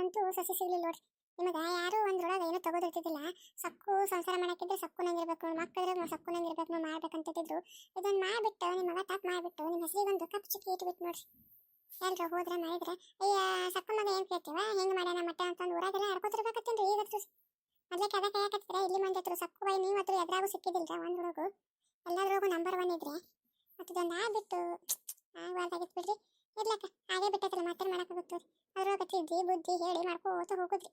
ಅಂತೂ ಸಸಿ ಸಿಗ್ಲಿಲ್ಲ ನೋಡ್ರಿ. ನಿಮಗ ಯಾರು ಒಂದ್ರೊಳಗೆ ಏನೂ ತಗೋದಿರ್ತಿದ್ದಿಲ್ಲ ಸಕ್ಕು ಸಂಸಾರ ಮಾಡಕ್ಕಿದ್ರೆ ಸಕ್ಕು ನಂಗಿರ್ಬೇಕು ಮಕ್ಕಳಿದ್ರೆ ಸಕ್ಕು ನಂಗಿರ್ಬೇಕು ನಾವು ಮಾಡ್ಬೇಕಂತಿದ್ರು ಇದನ್ನು ಮಾಡಿಬಿಟ್ಟು ನಿಮ್ಮ ಮಗ ತಪ್ಪು ಮಾಡಿಬಿಟ್ಟು ನಿಮ್ಮ ಹೆಸರಿಗೊಂದು ಕಪ್ ಚಿಕ್ಕಿ ಇಟ್ಬಿಟ್ಟು ನೋಡ್ರಿ. ಎಲ್ಲರೂ ಹೋದ್ರೆ ಮಾಡಿದ್ರೆ, ಅಯ್ಯ, ಸಕ್ಕು ಮಗ ಏನು ಕೇಳ್ತೀವ? ಹೆಂಗೆ ಮಾಡ್ಯಾನ ಮಟ್ಟ? ಅಂತಂದು ಊರಾಗೆಲ್ಲ ಆಡ್ಕೊತಿರ್ಬೇಕತ್ತೇನ್ರಿ ಈಗ ಮೊದಲೇ ಕದ ಕೈಯಾಕತ್ತಿದ್ರೆ ಇಲ್ಲಿ ಮಂದಿ ಹತ್ರ ಸಕ್ಕು ಬೈ ನೀವು ಹತ್ರ ಎದ್ರಾಗೂ ಸಿಕ್ಕಿದಿಲ್ರ ಒಂದು ಹುಡುಗು ಎಲ್ಲದ್ರಾಗೂ ನಂಬರ್ ಒನ್ ಇದ್ರೆ. ಮತ್ತದೊಂದು ಆಗ್ಬಿಟ್ಟು ಆಗ್ಬಾರ್ದಾಗಿತ್ತು ಬಿಡ್ರಿ ಇರ್ಲಕ್ಕ, ಹಾಗೆ ಬಿಟ್ಟೈತಲ್ಲ ಮತ್ತೆ ಮಾಡಕ್ಕಾಗುತ್ತೆ ಅದ್ರೊಳಗೆ ತಿದ್ದಿ ಬುದ್ಧಿ ಹೇಳಿ ಮಾಡ್ಕೋತ ಹೋಗುದ್ರಿ.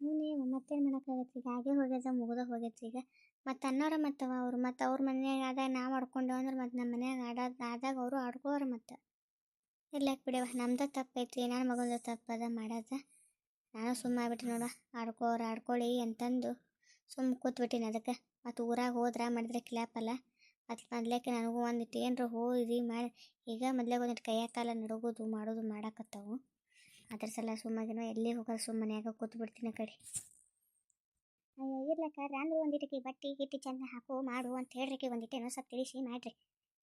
ಹ್ಞೂ ಮತ್ತೇನು ಮಾಡೋಕ್ಕಾಗತ್ತೆ ಈಗ? ಹಾಗೆ ಹೋಗ್ಯದ, ಮುಗ್ದ ಹೋಗೈತಿ ಈಗ. ಮತ್ತು ಅನ್ನೋರ ಮತ್ತವ ಅವ್ರು, ಮತ್ತು ಅವ್ರ ಮನ್ಯಾಗ ಆದಾಗ ನಾವು ಮಾಡ್ಕೊಂಡು ಅಂದ್ರೆ ಮತ್ತೆ ನಮ್ಮ ಮನ್ಯಾಗ ಆಡೋದು ಆದಾಗ ಅವರು ಆಡ್ಕೋರು ಮತ್ತು. ಇರ್ಲಾಕ್ ಬಿಡವ ನಮ್ದು ತಪ್ಪೈತಿ ನನ್ನ ಮಗಂದು ತಪ್ಪದ ಮಾಡೋದ. ನಾನು ಸುಮ್ಮ ಆಗ್ಬಿಟ್ಟು ನೋಡ, ಆಡ್ಕೋರು ಆಡ್ಕೊಳ್ಳಿ ಅಂತಂದು ಸುಮ್ಮ ಕೂತ್ಬಿಟ್ಟಿನಿ ಅದಕ್ಕೆ. ಮತ್ತು ಊರಾಗ ಹೋದ್ರೆ ಮಾಡಿದ್ರೆ ಕಿಲಾಪಲ್ಲ ಮತ್ತು ಮೊದ್ಲೇಕೆ ನನಗೂ ಒಂದಿಟ್ಟು ಏನರ ಹೋಗಿ ಮಾಡಿ ಈಗ ಮೊದ್ಲೇ ಒಂದಿಟ್ಟು ಕೈಯ ಕಾಲ ನಡುಗೋದು ಮಾಡೋದು ಮಾಡಾಕತ್ತಾವು. ಅದ್ರ ಸಲ ಸುಮ್ಮಾಗಿನೋ ಎಲ್ಲಿ ಹೋಗೋದು ಸುಮ್ಮನೆಯಾಗ ಕೂತ್ ಬಿಡ್ತೀನಿ ಕಡೆ. ಅಯ್ಯೋ ಇರ್ಲಕ್ಕ ಅಂದ್ರೆ ಒಂದಿಟ್ಟಕ್ಕೆ ಬಟ್ಟೆ ಗಿಟ್ಟಿ ಚಂದ ಹಾಕು ಮಾಡು ಅಂತ ಹೇಳ್ರಿ ಒಂದಿಟ್ಟು ಏನೋ ಸ್ವಲ್ಪ ತಿಳಿಸಿ ಮಾಡ್ರಿ.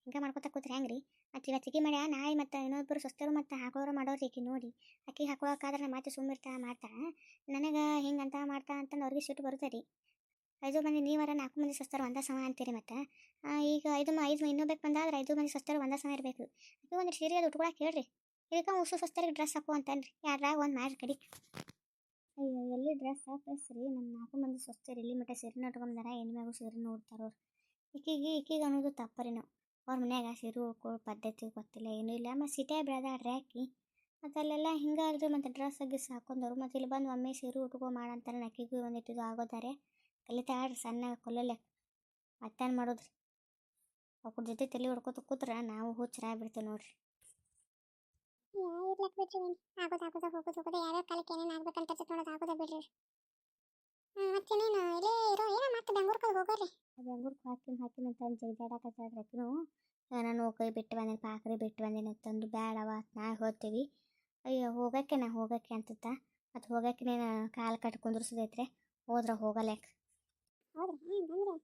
ಹಿಂಗೆ ಮಾಡ್ಕೊತ ಕೂತ್ರೆ ಹೆಂಗ್ರಿ? ಮತ್ತು ಇವತ್ತು ಸಿಗಿ ಮಾಡ್ಯಾ ನಾಳೆ ಮತ್ತು ಇನ್ನೊಬ್ಬರು ಸ್ವಸ್ಥರು ಮತ್ತು ಹಾಕೋರು ಮಾಡೋರು ಈಕೆ ನೋಡಿ ಅಕ್ಕಿ ಹಾಕೋಕಾದ್ರೆ ಮತ್ತೆ ಸುಮ್ಮಿರ್ತಾ ಮಾಡ್ತಾ, ನನಗೆ ಹಿಂಗಂತ ಮಾಡ್ತಾ ಅಂತಂದು ಅವ್ರಿಗೆ ಸಿಟ್ಟು ಬರುತ್ತೆ ರೀ. ಐದು ಮಂದಿ ನೀವರ ನಾಲ್ಕು ಮಂದಿ ಸಸ್ತರು ಒಂದೇ ಸಮ ಅಂತೀರಿ ಮತ್ತೆ? ಈಗ ಐದು ಐದು ಇನ್ನೂ ಬೇಕು ಬಂದಾದ್ರೆ ಐದು ಮಂದಿ ಸ್ವಸ್ಥರು ಒಂದೇ ಸಮ ಇರಬೇಕು. ಅದು ಒಂದು ಸೀರೆ ಅದು ಉಟ್ಕೊಳಕ್ಕೆ ಹೇಳ್ರಿ. ಇದಕ್ಕೆ ಉಸು ಸ್ವಸ್ಥರಿಗೆ ಡ್ರೆಸ್ ಹಾಕು ಅಂತನ್ರಿ. ಯಾರಾಗ ಒಂದು ಮಾಡಿರಿ ಕಡಿ. ಅಯ್ಯೋ, ಎಲ್ಲಿ ಡ್ರೆಸ್ ಹಾಕಿಸ್ರಿ ನಮ್ಮ ನಾಲ್ಕು ಮಂದಿ ಸ್ವಸ್ಥರು ಇಲ್ಲಿ ಮಟ್ಟ ಸೀರೆನ ಉಟ್ಕೊಂಡಾರ ಹೆಣ್ಮ್ಯಾಗು ಸೀರೆ ಉಡ್ತಾರವ್ರು. ಈಕಿಗೆ ಈಕಿಗೆ ಅನ್ನೋದು ತಪ್ಪರಿ ನಾವು. ಅವ್ರ ಮನ್ಯಾಗ ಸೀರೆ ಉಳ್ಕೊಳ್ಳೋ ಪದ್ಧತಿ ಗೊತ್ತಿಲ್ಲ, ಏನೂ ಇಲ್ಲ. ಮತ್ತು ಸಿಟಿಯಾಗ ಬೆಳೆದಾಡ್ರಿ ಹಾಕಿ. ಮತ್ತು ಅಲ್ಲೆಲ್ಲ ಹಿಂಗೆ ಅಲ್ರಿ ಮತ್ತು ಡ್ರೆಸ್ ಗಿಸ್ ಹಾಕೊಂಡವ್ರು. ಮತ್ತು ಇಲ್ಲಿ ಬಂದು ಒಮ್ಮೆ ಸೀರೆ ಉಟ್ಕೊ ಮಾಡಂತಾರೆ ನಕ್ಕಿಗೂ ಒಂದಿಟ್ಟು ಇದು ಆಗೋದಾರೆ. ಕಲಿತಾಳ್ರಿ ಸಣ್ಣ ಕೊಲ್ಲಲೆ ಮತ್ತೇನು ಮಾಡೋದ್ರಿ. ಅವ್ರ ಜೊತೆ ತಲೆ ಹೊಡ್ಕೋತ ಕೂತ್ರ ನಾವು ಹುಚ್ಚರ ಬಿಡ್ತೇವೆ ನೋಡ್ರಿ. ಇರ್ಲಕ್ ಬಿಡ್ರಿ ವೈನಿ ಆಗೋದು ಆಗೋದ ಹೋಗೋದು ಹೋಗೋದು. ಯಾವ್ಯಾವ ಕಾಲಕ್ಕೆ ಏನೇನು ಆಗ್ಬೇಕಂತ ನೋಡೋದು ಆಗೋದ ಬಿಡ್ರಿ. ಮತ್ತೇನೇನು? ಇಲ್ಲೇ ಇರೋ ಏನೋ ಮತ್ತೆ ಹೋಗೋರಿ. ಬೆಂಗ್ಳೂರ್ಗೆ ಹಾಕಿನ ಹಾಕಿನ ಅಂತ ಆಕಿನು ನಾನು ಕೈ ಬಿಟ್ಟು ಬಂದೇನೆ ಪಾಕ್ರಿ ಬಿಟ್ಟು ಬಂದೇನೆ ಅಂತಂದು ಬೇಡವ ನಾ ಹೋಗ್ತೀವಿ ಅಯ್ಯೋ ಹೋಗಕ್ಕೆ ನಾ ಹೋಗಕ್ಕೆ ಅಂತ ಮತ್ತು ಹೋಗಕ್ಕೆ ನೀನು ಕಾಲು ಕಟ್ಟಿ ಕುಂದ್ರಸದೈತ್ರಿ. ಹೋದ್ರೆ ಹೋಗಲ್ಯಾಕ. ಹೌದ್ರಿ ಹ್ಞೂ ಬಂದ್ರಿ.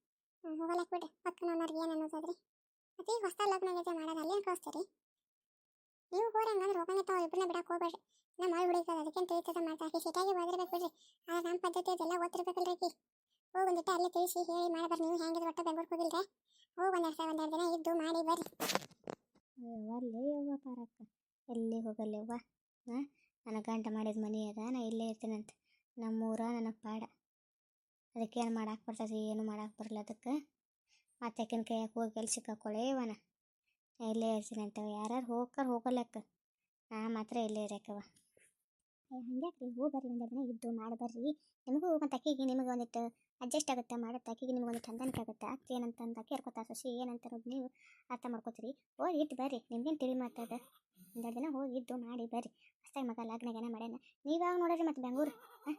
ಹ್ಞೂ ಹೋಗಲಕ್ಕೆ ಬಿಡ್ರಿ ಪಕ್ಕನ ಅನ್ನೋರ್ಗೆ ಏನು ಅನ್ನೋದಾದ್ರಿ. ಮತ್ತೆ ಈಗ ಹೊಸ ಲಗ್ನ ಆಗೈತೆ ಮಾಡೋದು, ಅಲ್ಲೇ ಕಳಿಸ್ತೀರಿ? ನೀವು ಹೋರಿ ಹಂಗಂದ್ರೆ ಹೋಗಂಗೆ ತಾವು ಇಬ್ಬರನ್ನ ಬಿಡಕ್ಕೆ ಹೋಗ್ಬೇಡ್ರಿ. ನಮ್ಮ ಮಳೆ ಹುಡುಕದ ಅದಕ್ಕೇನು ತಿಳಿತದ ಮಾಡ್ತಾ ಆಕಿ ಸಿಟಿಯಾಗಿ ಬದಿರ್ಬೇಕು ಬಿಡ್ರಿ. ಆ ನಮ್ಮ ಪದ್ಧತಿ ಅದೆಲ್ಲ ಓದ್ತಿರ್ಬೇಕಲ್ರಿ ಆಕಿ. ಹೋಗಿ ಬಂದಿಟ್ಟು ಅಲ್ಲೇ ತಿಳಿಸಿ, ಹೇಳಿ ಮಾಡಿ ಬರ್ರಿ. ನೀವು ಹೆಂಗಿದ್ರು ಒಟ್ಟು ಬೆಂಗ್ಳೂರ್ಗೆ ಹೋಗಿಲ್ರೆ. ಹೋಗಿ ಒಂದೆರಡು ಸಾವಿರ ಒಂದೆರಡು ದಿನ ಇದ್ದು ಮಾಡಿ ಬರ್ರಿ. ಯವ್ವ ಅಲ್ಲೇ ಯವ್ವ ಪಾರಕ್ಕ. ಎಲ್ಲಿ ಹೋಗಲ್ಯವ್ವ ಹಾಂ? ನನ್ನ ಗಂಟ ಮಾಡಿದ ಮನೆ ಅದ, ನಾ ಇಲ್ಲೇ ಇರ್ತೀನಂತ. ನಮ್ಮೂರ ನನಗೆ ಪಾಡ. ಅದಕ್ಕೆ ಏನು ಮಾಡಕ್ಕೆ ಬರ್ತದೆ, ಏನು ಮಾಡಕ್ಕೆ ಬರಲ್ಲ ಅದಕ್ಕೆ. ಮತ್ತೆ ಆಕಿನ ಕೈಯಾಗ ಹೋಗಿ ಎಲ್ಲಿ ಸಿಕ್ಕಾಕೊಳ್ಳೇವನ ಇಲ್ಲೇ ಇರ್ತೀನಿ ಅಂತವ. ಯಾರ್ಯಾರು ಹೋಗ್ಕರ್ ಹೋಗಲ್ಲಕ್ಕ ನಾ ಮಾತ್ರ ಇಲ್ಲೇ ಇರಕ್ಕವ ಹಂಗ್ಯಾಕ್ರಿ ಹೋಗಿ ಬರ್ರಿ ಒಂದು ದಿನ ಇದ್ದು ಮಾಡಿ ಬರ್ರಿ. ನಿಮಗೂ ಮತ್ತು ಅಕ್ಕಿಗೆ ನಿಮಗೆ ಒಂದಿಟ್ಟು ಅಡ್ಜಸ್ಟ್ ಆಗುತ್ತೆ ಮಾಡೋ ತಕ್ಕಿಗೆ ನಿಮ್ಗೆ ಒಂದಿಟ್ಟು ಹೊಂದಾಣಿಕೆ ಆಗುತ್ತೆ? ಅಕ್ಕಿ ಏನಂತಂದು ಅಕ್ಕಿ ಇರ್ಕೊತಾರೆ ಸೊಸಿ, ಏನಂತ ಅನ್ನೋದು ನೀವು ಅರ್ಥ ಮಾಡ್ಕೋತೀರಿ. ಹೋಗಿ ಇದ್ದು ಬರ್ರಿ. ನಿಮ್ಗೇನು ತಿಳಿ ಮಾತಾಡ ಒಂದೆರಡು ದಿನ ಹೋಗಿ ಇದ್ದು ಮಾಡಿ ಬರ್ರಿ. ಅಷ್ಟಾಗಿ ಮಗ ಲಗ್ನಗೇನ ಮಾಡ್ಯಾನ. ನೀವಾಗ ನೋಡ್ರಿ ಮತ್ತು ಬೆಂಗಳೂರು? ಹಾಂ?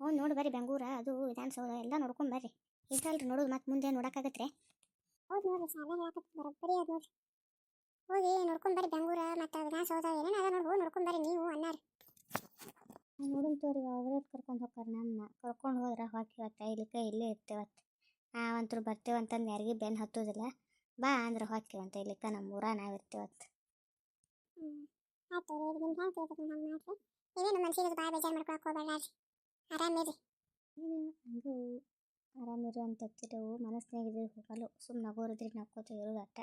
ಹೋಗಿ ನೋಡಿ ಬರ್ರಿ ಬೆಂಗಳೂರು ಅದು ವಿಧಾನಸೌಧ ಎಲ್ಲ ನೋಡ್ಕೊಂಡು ಬರ್ರಿ. ಇದಲ್ರಿ ನೋಡೋದು ಮತ್ತೆ ಮುಂದೆ ನೋಡೋಕ್ಕಾಗತ್ತೆ ಹೌದು ನೋಡ್ರಿ ಸಾಲ ಹೇಳಕತ್ತ ಬರೋಬ್ಬರಿ ಅದು ನೋಡಿರಿ. ಹೋಗಿ ನೋಡ್ಕೊಂಡು ಬರ್ರಿ ಬೆಂಗ್ಳೂರ ಮತ್ತು ವಿಧಾನಸೌಧ ಏನೇನು ಅದ ನೋಡಿ ಹೋಗಿ ನೋಡ್ಕೊಂಡು ಬರ್ರಿ ನೀವು ಅನ್ನಾರ. ನೋಡೋಣ ತೋರಿ ಅವರೇ ಕರ್ಕೊಂಡು ಹೋಗ್ತಾರೆ ನಮ್ಮನ್ನ ಕರ್ಕೊಂಡು ಹೋದ್ರೆ ಹೊಟ್ಟೆ ಇವತ್ತು ಇಲ್ಲಿಕ್ಕೆ ಇಲ್ಲೇ ಇರ್ತೇವತ್ತು ಬರ್ತೇವೆ ಅಂತಂದು ಯಾರಿಗೆ ಬೆನ್ನು ಹತ್ತೋದಿಲ್ಲ. ಬಾ ಅಂದ್ರೆ ಹೊಕ್ಕಿವಂತ ಇಲ್ಲಿಕ ನಮ್ಮ ಊರ ನಾವು ಇರ್ತೇವತ್ತು ಆಯ್ತು ರೀ ನಿಮ್ಮ ಹೆಂಗೆ ನೀವೇನು ಮನ್ಸಿಗೆ ಬಾಯ್ ಬೇಜಾರು ಮಾಡ್ಕೊಳಕ್ಕೆ ಹೋಗ್ಬೇಡ್ರಿ ಆರಾಮಿರಿ. ಹಂಗೂ ಆರಾಮಿರು ಅಂತ ಮನಸ್ಸಿನಾಗ ಇದ್ರೆ ಹೋಗಲ್ಲ ಸುಮ್ಮನೆ ನಗೋರಿದ್ರೆ ನಕ್ಕೋತ ಇರೋದು ಅಟ್ಟ.